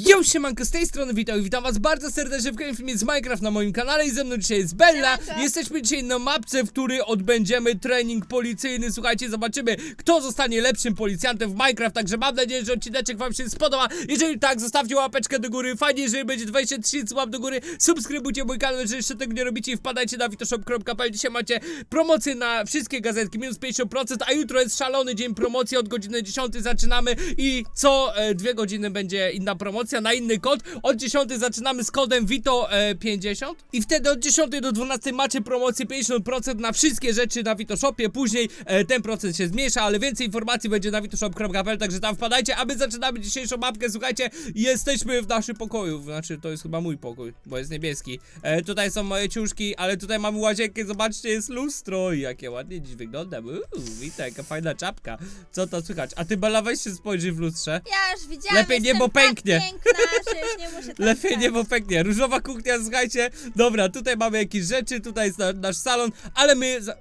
Yo, siemanko, z tej strony witam i witam was bardzo serdecznie w kolejnym filmie z Minecraft na moim kanale i ze mną dzisiaj jest Bella. Siemanko. Jesteśmy dzisiaj na mapce, w której odbędziemy trening policyjny. Słuchajcie, zobaczymy, kto zostanie lepszym policjantem w Minecraft, także mam nadzieję, że odcineczek wam się spodoba. Jeżeli tak, zostawcie łapeczkę do góry, fajnie, jeżeli będzie 23 tysięcy łap do góry, subskrybujcie mój kanał, jeżeli jeszcze tego nie robicie i wpadajcie na witoshop.pl. Dzisiaj macie promocję na wszystkie gazetki, minus 50%, a jutro jest szalony dzień promocji, od godziny 10 zaczynamy i co e, dwie godziny będzie inna promocja na inny kod. Od 10 zaczynamy z kodem VITO50 i wtedy od 10 do 12 macie promocję 50% na wszystkie rzeczy na Witoshopie. Później e, ten procent się zmniejsza, ale więcej informacji będzie na witoshop.pl, także tam wpadajcie, a my zaczynamy dzisiejszą mapkę. Słuchajcie, jesteśmy w naszym pokoju, znaczy to jest chyba mój pokój, bo jest niebieski. E, tutaj są moje ciuszki, ale tutaj mamy łazienkę, zobaczcie, jest lustro i jakie ładnie dziś wygląda. Uuu, witaj, jaka fajna czapka. Co to słychać? A ty Bela, weź się spojrzyj w lustrze. Ja już widziałam. Lepiej nie, jestem bo pęknie. Tak piękna, już nie muszę tam Lepiej nie, stać. bo pęknie. Różowa kuchnia, słuchajcie. Dobra, tutaj mamy jakieś rzeczy, tutaj jest na, nasz salon, ale my za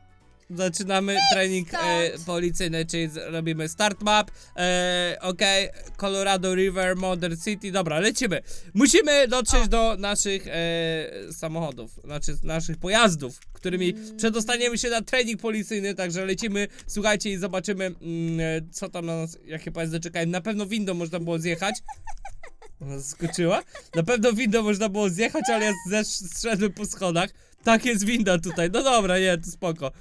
zaczynamy trening e, policyjny, czyli robimy start map. E, Okej, Colorado River, Modern City. Dobra, lecimy. Musimy dotrzeć O. do naszych e, samochodów, znaczy naszych pojazdów, którymi Mm. przedostaniemy się na trening policyjny, także lecimy, słuchajcie i zobaczymy, mm, e, co tam na nas, jakie pojazdy czekają. Na pewno windą można było zjechać. Ona skoczyła? Na pewno windą można było zjechać, ale ja zesz- zszedłem po schodach. Tak jest winda tutaj. No dobra, nie, to spoko.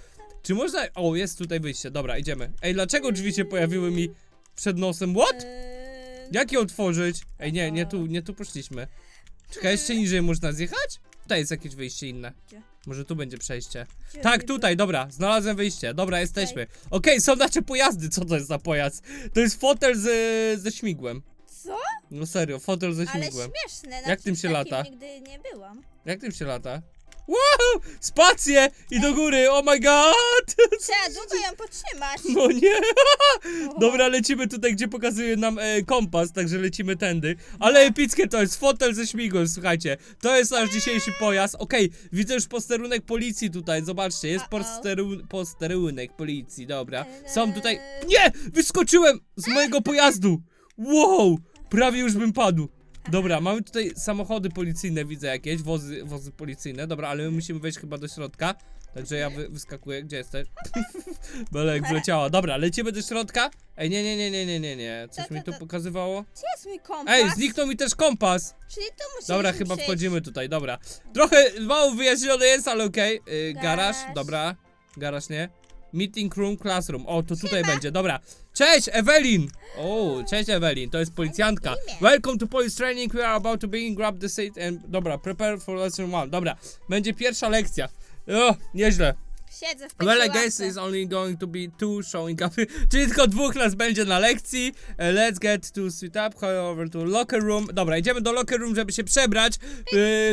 Czy można... O, jest tutaj wyjście. Dobra, idziemy. Ej, dlaczego drzwi się pojawiły mi przed nosem? What? Eee, Jak je otworzyć? Ej, nie, nie tu, nie tu poszliśmy. Czekaj, jeszcze niżej można zjechać? Tutaj jest jakieś wyjście inne. Gdzie? Może tu będzie przejście. gdzie Tak, tutaj, dobra, znalazłem wyjście. Dobra, jesteśmy. Okej, są nasze pojazdy. Co to jest za pojazd? To jest fotel z, ze śmigłem. Co? No serio, fotel ze Ale śmigłem. śmieszne. na Jak tym czymś się takim lata? nigdy nie byłam. Jak tym się lata? Wow! Spację! I do góry! Oh my god! Trzeba długo ją podtrzymać. No nie! O. Dobra, lecimy tutaj, gdzie pokazuje nam e, kompas, także lecimy tędy. Ale epickie to jest fotel ze śmigłem, słuchajcie. To jest nasz dzisiejszy pojazd. Okej, widzę już posterunek policji tutaj, zobaczcie, jest Uh-oh. posteru posterunek policji, dobra. Są tutaj... Nie! Wyskoczyłem z mojego pojazdu! Wow! Prawie już bym padł. Dobra, mamy tutaj samochody policyjne, widzę jakieś, wozy, wozy policyjne, dobra, ale my musimy wejść chyba do środka. Także ja wy, wyskakuję, gdzie jesteś? Belek wleciała. Dobra, lecimy do środka. Ej, nie, nie, nie, nie, nie, nie, nie. Coś To, mi to, tu to. pokazywało. Gdzie jest mój kompas? Ej, zniknął mi też kompas. Czyli tu musisz Dobra, chyba wchodzimy tutaj, dobra. Trochę mało wyjaśnione jest, ale okej. Y, garaż, Garaż. dobra. Garaż nie. Meeting room, classroom. O, to tutaj będzie, dobra. Cześć, Evelyn! O, cześć Evelyn, to jest policjantka. Welcome to police training, we are about to begin, grab the seat and... Dobra, prepare for lesson one. Dobra, będzie pierwsza lekcja. O, nieźle. Siedzę w Well, I takiej guess it's only going to be two showing up. Czyli tylko dwóch nas będzie na lekcji. E, Let's get to sit up, go over to locker room. Dobra, idziemy do locker room, żeby się przebrać e,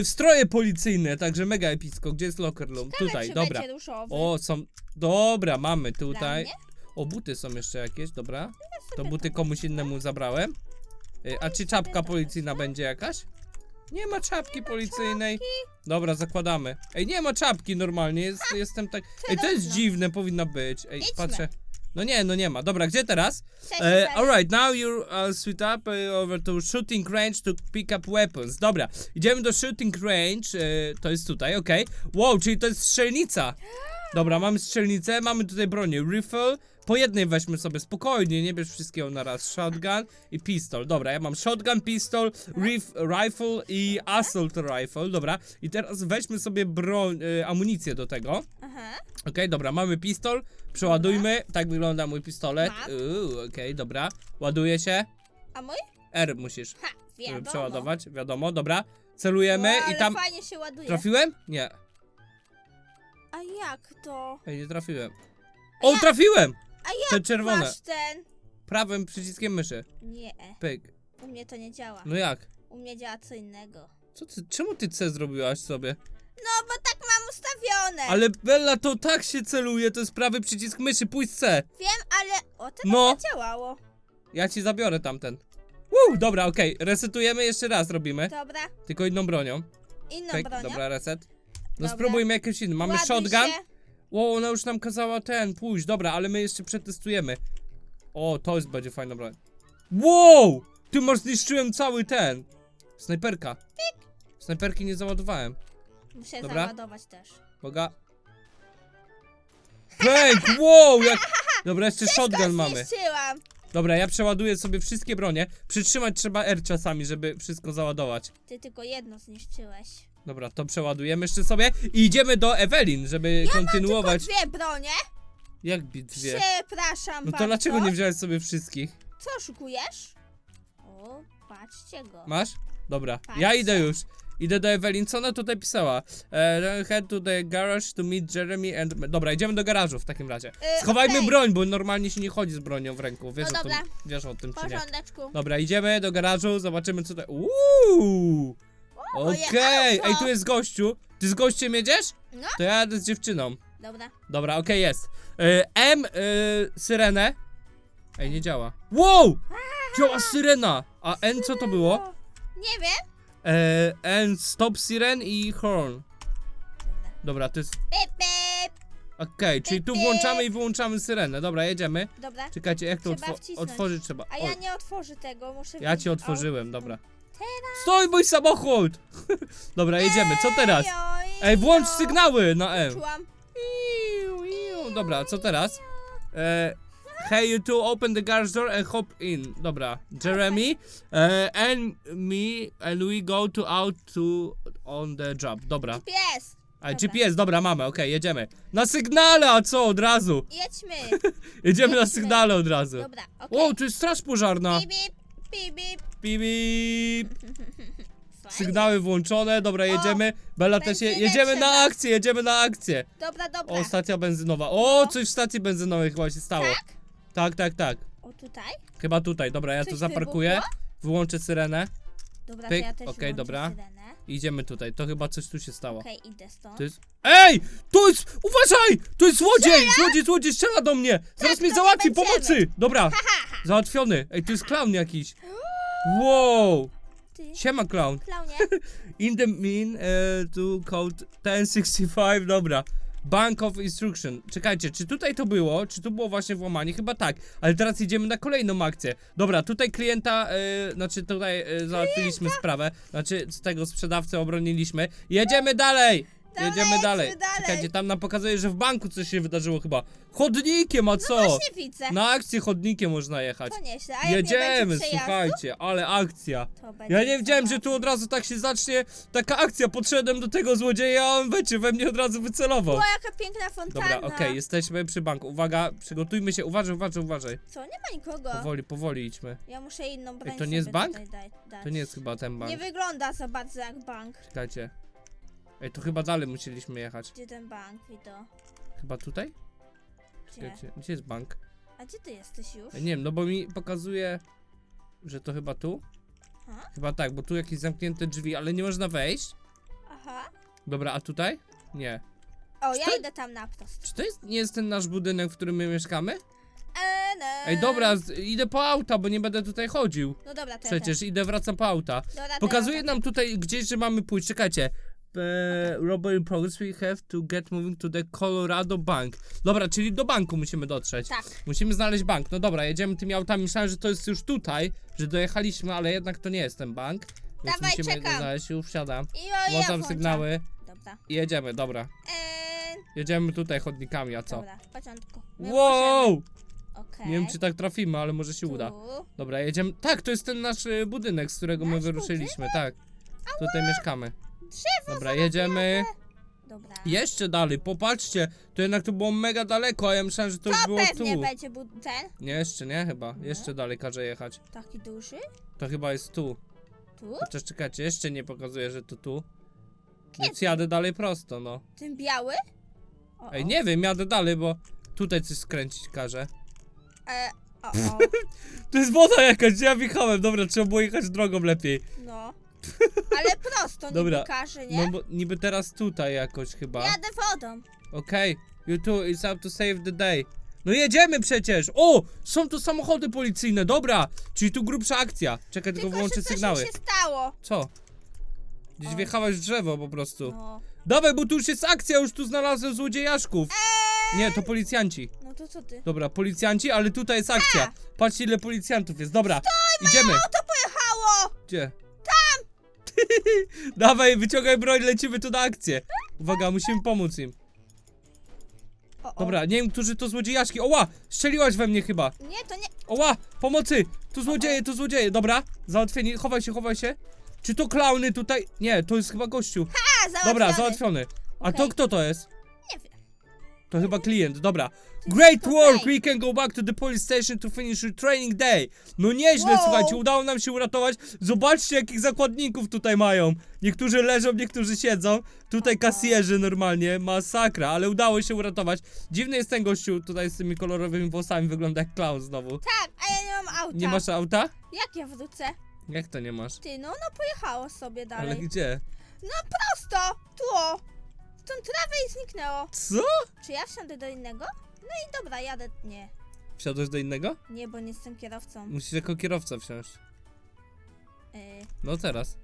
w stroje policyjne, także mega epicko. Gdzie jest locker room? Ciekawe, Tutaj, czy dobra. będzie. O, są. Dobra, mamy tutaj. mnie? O, buty są jeszcze jakieś, dobra. To buty komuś innemu zabrałem. E, A czy czapka policyjna będzie jakaś? Nie ma czapki policyjnej. Dobra, zakładamy. Ej, nie ma czapki normalnie, jest, jestem tak... Ej, to jest trudno. dziwne, powinna być. Ej, Idźmy. patrzę. No nie, no nie ma. Dobra, gdzie teraz? Cześć, E, alright, now you uh, switch up uh, over to shooting range to pick up weapons. Dobra, idziemy do shooting range, e, to jest tutaj, okej. Wow, czyli to jest strzelnica. Dobra, mamy strzelnicę, mamy tutaj bronię, rifle. Po jednej weźmy sobie spokojnie, nie bierz wszystkiego na raz. Shotgun i pistol. Dobra, ja mam shotgun, pistol, rif, rifle i assault rifle. Dobra, i teraz weźmy sobie broń, e, amunicję do tego. Aha. Okej, dobra, mamy pistol. Przeładujmy. Tak wygląda mój pistolet. Mam. Uuu, okej, dobra. Ładuje się. A mój? R musisz Ha, żeby wiadomo. przeładować, wiadomo, dobra. Celujemy i ale tam. fajnie się ładuje. Trafiłem? Nie. A jak to? Ej, nie trafiłem. O, trafiłem! A jak Te czerwone. masz ten? Prawym przyciskiem myszy. Nie, Pyk. u mnie to nie działa. No jak? U mnie działa co innego. Co ty, czemu ty C zrobiłaś sobie? No, bo tak mam ustawione. Ale Bella, to tak się celuje, to jest prawy przycisk myszy, pójdź C. Wiem, ale o teraz No. no. działało. Ja ci zabiorę tamten. Woo, dobra, okej, resetujemy, jeszcze raz robimy. Dobra, Tylko inną bronią. inną Pyk, bronią. dobra, reset. No Dobra. spróbujmy jakieś inne. Mamy Ładuj shotgun. Się. Ło, ona już nam kazała ten pójść. Dobra, ale my jeszcze przetestujemy. O, to jest będzie fajna broń. Wow! Ty masz zniszczyłem cały ten. Snajperka. Snajperki nie załadowałem. Muszę Dobra. załadować też. Boga. Pęk! Wow! Jak... Dobra, jeszcze shotgun mamy. zniszczyłam. Dobra, ja przeładuję sobie wszystkie bronie. Przytrzymać trzeba R czasami, żeby wszystko załadować. Ty tylko jedno zniszczyłeś. Dobra, to przeładujemy jeszcze sobie i idziemy do Ewelin, żeby kontynuować. Tylko dwie bronie. Jak bi- dwie? Przepraszam No to bardzo. dlaczego nie wziąłeś sobie wszystkich? Co szukujesz? O, patrzcie go. Masz? Dobra, Patrzę. ja idę już. Idę do Ewelin, co ona tutaj pisała? E, head to the garage to meet Jeremy and... Dobra, idziemy do garażu w takim razie. Y, Schowajmy okej. broń, bo normalnie się nie chodzi z bronią w ręku. Wiesz, No o, tym, dobra. wiesz o tym, czy nie? porządeczku. Dobra, idziemy do garażu, zobaczymy co to... Uuu! Okej, ej, tu jest gościu. Ty z gościem jedziesz? No. To ja jadę z dziewczyną. Dobra. Dobra, okej, jest. E, M, e, syrenę. Ej, nie działa. Wow! Działa syrena! A N co to było? Nie wiem. E, N, stop siren i horn. Dobra. Dobra, to jest... Pip, pip. Okej, czyli tu włączamy i wyłączamy syrenę. Dobra, jedziemy. Dobra. Czekajcie, jak to Trzeba otwo wcisnąć. otworzyć trzeba? A O, ja nie otworzę tego, muszę... ja ci otworzyłem, dobra. Stój, mój samochód! Dobra, jedziemy, co teraz? Ej, włącz sygnały na M. Czułam. Iu, iu. Dobra, co teraz? E, hey, you two open the garage door and hop in. Dobra, Jeremy e, and me and we go to out to on the job. Dobra. Pies. A. GPS, dobra, mamy, okej, jedziemy. Na sygnale, a co, od razu? Jedźmy. Jedziemy na sygnale od razu. Dobra, okej. O, tu jest straż pożarna. Bip, bip, bip, bip. Bip, bip. Sygnały włączone, dobra, jedziemy. Bella też je, benzynę jedziemy na trzeba. akcję, jedziemy na akcję. Dobra, dobra. O, stacja benzynowa. O, No. coś w stacji benzynowej chyba się stało. Tak? Tak, tak, tak. O, tutaj? Chyba tutaj, dobra, ja Coś tu zaparkuję. wybuchło? Wyłączę syrenę. Dobra, Pyk, to ja też okej, dobra. syrenę. Idziemy tutaj. To chyba coś tu się stało. Okej, idę stąd. To jest. Ej! To jest. Uważaj! To jest złodziej! Złodziej, złodziej strzela do mnie! Zaraz mnie Tak, to załatwi! nie będziemy. Pomocy! Dobra, załatwiony. Ej, to jest clown jakiś. Wow! Ty, Siema clown. klaunie. In the mean uh, to code 1065, dobra. Bank of Instruction. Czekajcie, czy tutaj to było? Czy tu było właśnie włamanie? Chyba tak. Ale teraz idziemy na kolejną akcję. Dobra, tutaj klienta, e, znaczy tutaj e, załatwiliśmy sprawę. Znaczy z tego sprzedawcę obroniliśmy. Jedziemy dalej! Jedziemy dalej. Czekajcie, tam nam pokazuje, że w banku coś się wydarzyło chyba. Chodnikiem, a co? No Właśnie widzę. Na akcję chodnikiem można jechać. To nieźle. A jak nie Jedziemy, będzie przejazdu, słuchajcie, ale akcja. to będzie Ja nie wiedziałem, że tu od razu tak się zacznie taka akcja. Podszedłem do tego złodzieja, a on wiecie, we mnie od razu wycelował. O, jaka piękna fontana. Dobra, okej, jesteśmy przy banku. Uwaga, przygotujmy się. Uważaj, uważaj, uważaj. Co, nie ma nikogo. Powoli, powoli idźmy. Ja muszę inną broń to nie jest sobie bank? tutaj dać- dać. To nie jest chyba ten Nie bank. wygląda za bardzo jak bank. Czekajcie. Ej, to chyba dalej musieliśmy jechać. Gdzie ten bank, Vito? Chyba tutaj? Gdzie? Czekajcie, gdzie jest bank? A gdzie ty jesteś już? Ej, nie wiem, no bo mi pokazuje, że to chyba tu. Ha? Chyba tak, bo tu jakieś zamknięte drzwi, ale nie można wejść. Aha. Dobra, a tutaj? Nie. O, ja idę tam na wprost. Czy to jest, nie jest ten nasz budynek, w którym my mieszkamy? E. Ej, dobra, z, idę po auta, bo nie będę tutaj chodził. No dobra, to Przecież idę, wracam po auta. ja też. Dobra, to Pokazuje ja nam tutaj gdzieś, że mamy pójść. Czekajcie. E, robbery in progress, we have to get moving to the Colorado Bank. Dobra, czyli do banku musimy dotrzeć. Tak. Musimy znaleźć bank. No dobra, jedziemy tymi autami. Myślałem, że to jest już tutaj, że dojechaliśmy, ale jednak to nie jest ten bank. Więc Dawaj, musimy go czekam. znaleźć. Już wsiadam. I o, ja Włączam włączam. sygnały Dobra. i jedziemy, dobra. Eee, Jedziemy tutaj chodnikami, a co? Dobra, w porządku. My Wow! Okej. Nie wiem, czy tak trafimy, ale może się uda. Tu. Dobra, jedziemy. Tak, to jest ten nasz y, budynek, z którego my Nasz wyruszyliśmy, tak. Tutaj mieszkamy. Drzewo Dobra, jedziemy. Dobra. Jeszcze dalej, popatrzcie. To jednak to było mega daleko, a ja myślałem, że to już To było pewnie tu. będzie bu- ten. Nie, jeszcze nie chyba. Jeszcze dalej każe jechać. Taki duży. To chyba jest tu. Tu? Chociaż czekajcie, jeszcze nie pokazuje, że to tu. Więc jadę dalej prosto, no. Ten biały? O, Ej, o. nie wiem, jadę dalej, bo tutaj coś skręcić każe. E, o, o. To jest woda jakaś, ja wjechałem. Dobra, trzeba było jechać drogą lepiej. No. Ale prosto Dobra. nie każe, nie? No bo niby teraz tutaj jakoś chyba. Jadę wodą. Okej, you two, it's up to save the day. No jedziemy przecież! O! Są tu samochody policyjne, dobra! Czyli tu grubsza akcja. Czekaj, tylko Tylko, wyłączę coś sygnały. mi się stało. Co? Gdzieś O. wjechałeś w drzewo po prostu. No. Dawaj, bo tu już jest akcja, już tu znalazłem złodziejaszków. Nie, to policjanci. No to co ty? Dobra, policjanci, ale tutaj jest akcja. Patrzcie ile policjantów jest, dobra. Idziemy. To Gdzie? Dawaj, wyciągaj broń, lecimy tu na akcję. Uwaga, musimy pomóc im. O, o. Dobra, nie wiem, którzy to złodziejaszki. Oła! Strzeliłaś we mnie chyba. Nie, to nie. Oła! Pomocy! Tu złodzieje, tu złodzieje. Dobra, załatwieni. Chowaj się, chowaj się. Czy to klauny tutaj? Nie, to jest chyba gościu. A, załatwiony. Dobra, załatwiony. A to kto to jest? Nie wiem. To chyba klient, dobra. Great work! We can go back to the police station to finish your training day. No nieźle, Wow. słuchajcie, udało nam się uratować. Zobaczcie, jakich zakładników tutaj mają. Niektórzy leżą, niektórzy siedzą. Tutaj kasjerzy normalnie, masakra, ale udało się uratować. Dziwny jest ten gościu tutaj z tymi kolorowymi włosami, wygląda jak clown znowu. Tak, a ja nie mam auta. Nie masz auta? Jak ja wrócę? Jak to nie masz? Ty, no, no pojechało sobie Ale dalej. gdzie? Prosto, tu o. Tą trawę i zniknęło. Co? Czy ja wsiądę do innego? No i dobra, jadę. Nie. Wsiadłeś do innego? Nie, bo nie jestem kierowcą. Musisz jako kierowca wsiąść. Yy, No teraz.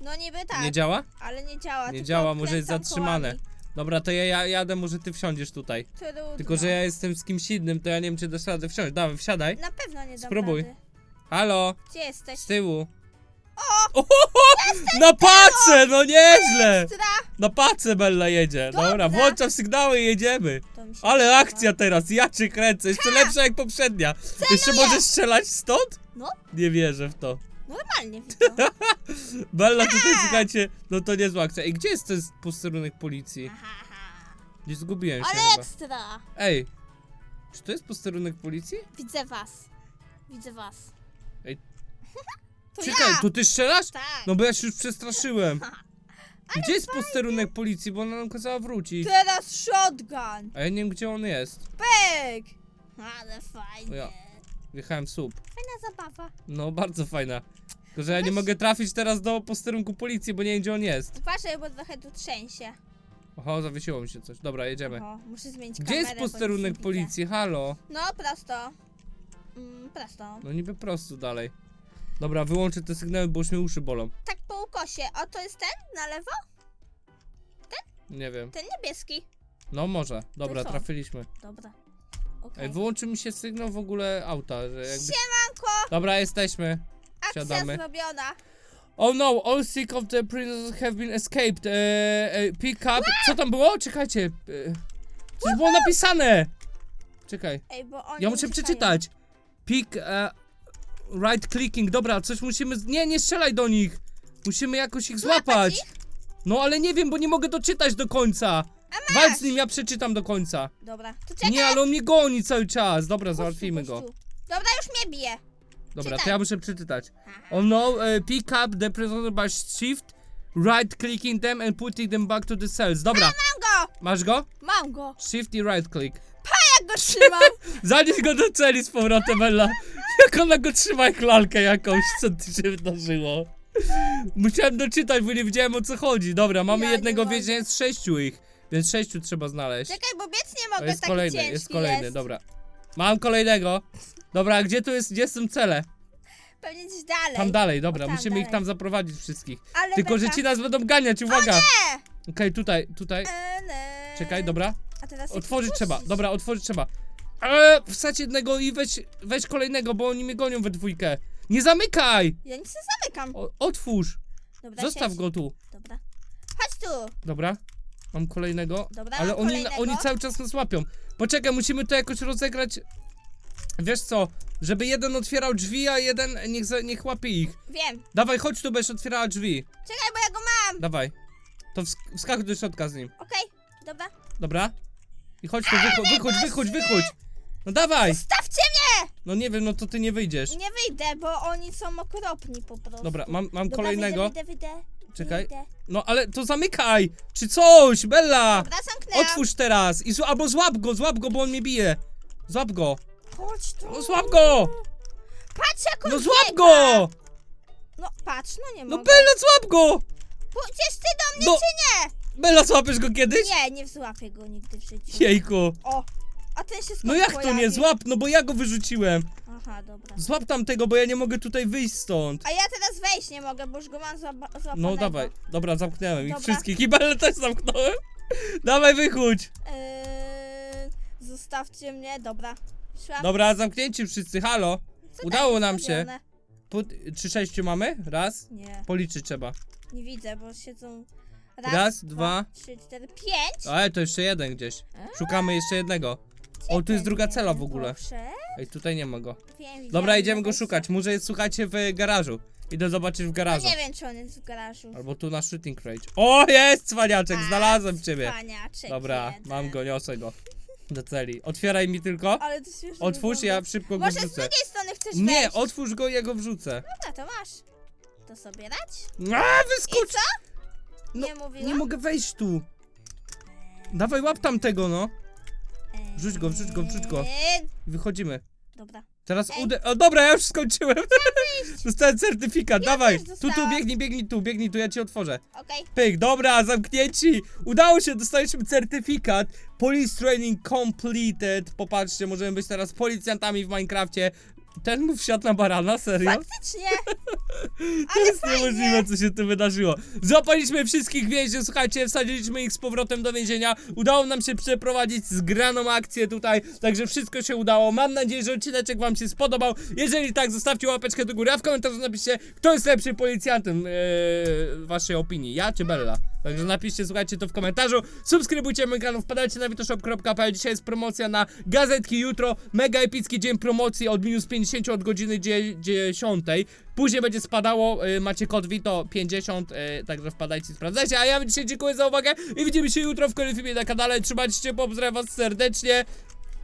no niby tak, Nie działa? ale nie działa. Nie tylko działa, może jest kręcam zatrzymane. kołami. Dobra, to ja, ja jadę, może ty wsiądziesz tutaj. Trudno. Tylko, że ja jestem z kimś innym, to ja nie wiem, czy dasz radę wsiąść. Dawaj, wsiadaj. Na pewno nie dam Spróbuj. Rady. Halo, Gdzie jesteś? z tyłu. O! Na pace, no nieźle! Ekstra! Na pace Bella jedzie. Dobra, Dobra. włączam sygnały i jedziemy. To mi się Ale podoba. akcja teraz, ja cię kręcę, jeszcze lepsza jak poprzednia. Jeszcze możesz strzelać stąd? No. Nie wierzę w to. Normalnie widzę. Bella tutaj, słuchajcie, no to niezła akcja. I gdzie jest ten posterunek policji? Aha, aha. Nie zgubiłem się Ale chyba. ekstra! Ej, czy to jest posterunek policji? Widzę was. Widzę was. To Czekaj, ja! to ty strzelasz? Tak. No bo ja się już przestraszyłem. Gdzie jest posterunek policji, bo ona nam kazała wrócić. Teraz shotgun! A ja nie wiem, gdzie on jest. Pyk! Ale fajnie. Ja. Wjechałem w słup. Fajna zabawa. No, bardzo fajna. Tylko, że ja nie Weź- mogę trafić teraz do posterunku policji, bo nie wiem, gdzie on jest. Uważaj, bo trochę tu trzęsie. Oho, zawiesiło mi się coś. Dobra, jedziemy. Muszę zmienić Gdzie kamerę, jest bo nic posterunek nie widzę. policji? Halo? No, prosto. Mm, prosto. No niby prosto dalej. Dobra, wyłączę te sygnały, bo już mi uszy bolą. Tak po ukosie. O, to jest ten? Na lewo? Nie wiem. Ten niebieski. No może. Dobra, trafiliśmy. Dobra. Okej. Ej, wyłączy mi się sygnał w ogóle auta, że jakby... Siemanko! Dobra, jesteśmy. Akcja Siadamy. zrobiona. Oh no, all six of the prisoners have been escaped. E, e, pick up. Co tam było? Czekajcie. E, coś było napisane. Czekaj, Ej, bo oni ja muszę uciekają. przeczytać. Pick e, right clicking. Dobra, coś musimy. Nie, nie strzelaj do nich. Musimy jakoś ich złapać. ich? No ale nie wiem, bo nie mogę doczytać do końca. Walcz z nim, ja przeczytam do końca. Dobra, to czekaj. Nie, ale on mnie goni cały czas. Dobra, załatwimy go. Dobra, już mnie bije. Dobra, to Czytaj. ja muszę przeczytać. Aha. Oh no, e, pick up the prisoner by shift, right clicking them and putting them back to the cells. Dobra, Mam go! masz go? Mam go! Shift i right click. Jak go trzymam? Zanieś go do celi z powrotem, Ella. Jak ona go trzyma jak lalkę jakąś, co tu się wydarzyło. Musiałem doczytać, bo nie wiedziałem o co chodzi. Dobra, mamy Ja nie jednego więźnia z sześciu ich, więc sześciu trzeba znaleźć. Czekaj, bo biec nie To mogę, jest taki kolejny, ciężki jest kolejny, jest. dobra. Mam kolejnego. Dobra, gdzie tu jest, gdzie są cele? Pewnie gdzieś dalej. Tam dalej, dobra, tam musimy ich dalej. tam zaprowadzić wszystkich. Ale Tylko, że beka. ci nas będą ganiać, uwaga! Nie! Okej, tutaj, tutaj. Czekaj, dobra. A teraz Otworzyć puścić. trzeba, dobra, otworzyć trzeba. Eee, wsadź jednego i weź, weź kolejnego, bo oni mnie gonią we dwójkę. Nie zamykaj! Ja nic nie zamykam. O, otwórz! Dobra, Zostaw siedź. go tu. Dobra. Chodź tu. Dobra. Mam kolejnego. Dobra, Ale mam oni, kolejnego. oni cały czas nas łapią. Poczekaj, musimy to jakoś rozegrać. Wiesz co? Żeby jeden otwierał drzwi, a jeden niech, za- niech łapie ich. Wiem. Dawaj, chodź tu, będziesz otwierała drzwi. Czekaj, bo ja go mam. Dawaj. To wsk- wskakuj do środka z nim. Okej, dobra. Dobra? I chodź tu, wychodź, wychodź, wychodź, wychodź! No dawaj! Stawcie mnie! No nie wiem, no to ty nie wyjdziesz. Nie wyjdę, bo oni są okropni po prostu. Dobra, mam, mam Dobra, kolejnego. Wyjdę, wyjdę, wyjdę. Czekaj. Wyjdę. No ale to zamykaj! Czy coś, Bella! Dobra, zamknęłam. Otwórz teraz! I zł- albo złap go, złap go, bo on mnie bije! Złap go! Chodź tu. No złap go! Patrz jak on No złap biega. go! No patrz, no nie No mogę. Bella, złap go! Pójdziesz ty do mnie No. czy nie? Bella, złapiesz go kiedyś? Nie, nie złapię go nigdy w życiu. Jejku! O, a ten się skąd No jak to nie? Złap, no bo ja go wyrzuciłem! Aha, dobra. Złap tamtego, bo ja nie mogę tutaj wyjść stąd! A ja teraz wejść nie mogę, bo już go mam złapa złapanego. No dawaj, dobra, zamknąłem ich Dobra. wszystkich i Bella też zamknąłem! Dawaj, wychódź! Eee, zostawcie mnie, dobra. Szłam. Dobra, zamknięci wszyscy, halo! Co tam udało nam się. zrobione? Put, czy sześciu mamy? Raz. Nie, Policzyć trzeba. nie widzę, bo siedzą... Raz, Raz, dwa. trzy, cztery, pięć! Ale to jeszcze jeden gdzieś. Szukamy jeszcze jednego. O, tu jest druga cela w ogóle. Ej, tutaj nie ma go. Dobra, idziemy go szukać. Może jest, słuchajcie, w garażu. Idę zobaczyć w No garażu. nie wiem, czy on jest w garażu. Albo tu na shooting range. O, jest, cwaniaczek, A, znalazłem ciebie. Cwaniaczek Dobra, jeden. mam go, niosę go. Do celi. Otwieraj mi tylko. Ale to śmiesznie Otwórz, wygląda. ja szybko go Może z wrzucę. drugiej strony chcesz Nie, wejść? otwórz go, ja go wrzucę. Dobra, to masz. To sobie dać? A, I wyskocz! co? No, nie mówiłam? Nie mogę wejść tu. Dawaj, łap tamtego, no. Wrzuć go, wrzuć go, wrzuć go. Eee, Wychodzimy. Dobra. Teraz Ej. ude... O, dobra, ja już skończyłem. Dostałem certyfikat, dawaj. też Tu, tu, dostałam. biegnij, biegnij tu, biegnij tu, ja ci otworzę. Okej. Pyk, dobra, zamknięci. Udało się, dostaliśmy certyfikat. Police training completed. Popatrzcie, możemy być teraz policjantami w Minecrafcie. Ten mów wsiadł na barana, serio? Faktycznie. To jest niemożliwe, co się tu wydarzyło. Złapaliśmy wszystkich więźniów, słuchajcie, wsadziliśmy ich z powrotem do więzienia. Udało nam się przeprowadzić zgraną akcję tutaj, także wszystko się udało. Mam nadzieję, że odcineczek wam się spodobał. Jeżeli tak, zostawcie łapeczkę do góry, a w komentarzu napiszcie, kto jest lepszym policjantem yy, waszej opinii, ja czy Bella. Także napiszcie, słuchajcie to w komentarzu. Subskrybujcie mój kanał, wpadajcie na witoshop.pl. Dzisiaj jest promocja na gazetki, jutro mega epicki dzień promocji od minus 50 od godziny dzie- 10. Później będzie spadało, y, macie kod Vito 50, y, także wpadajcie, sprawdzajcie. A ja dzisiaj dziękuję za uwagę i widzimy się jutro w kolejnym filmie na kanale. Trzymajcie się, pozdrawiam was serdecznie.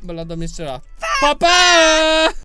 Bela do mnie strzela. Pa, pa!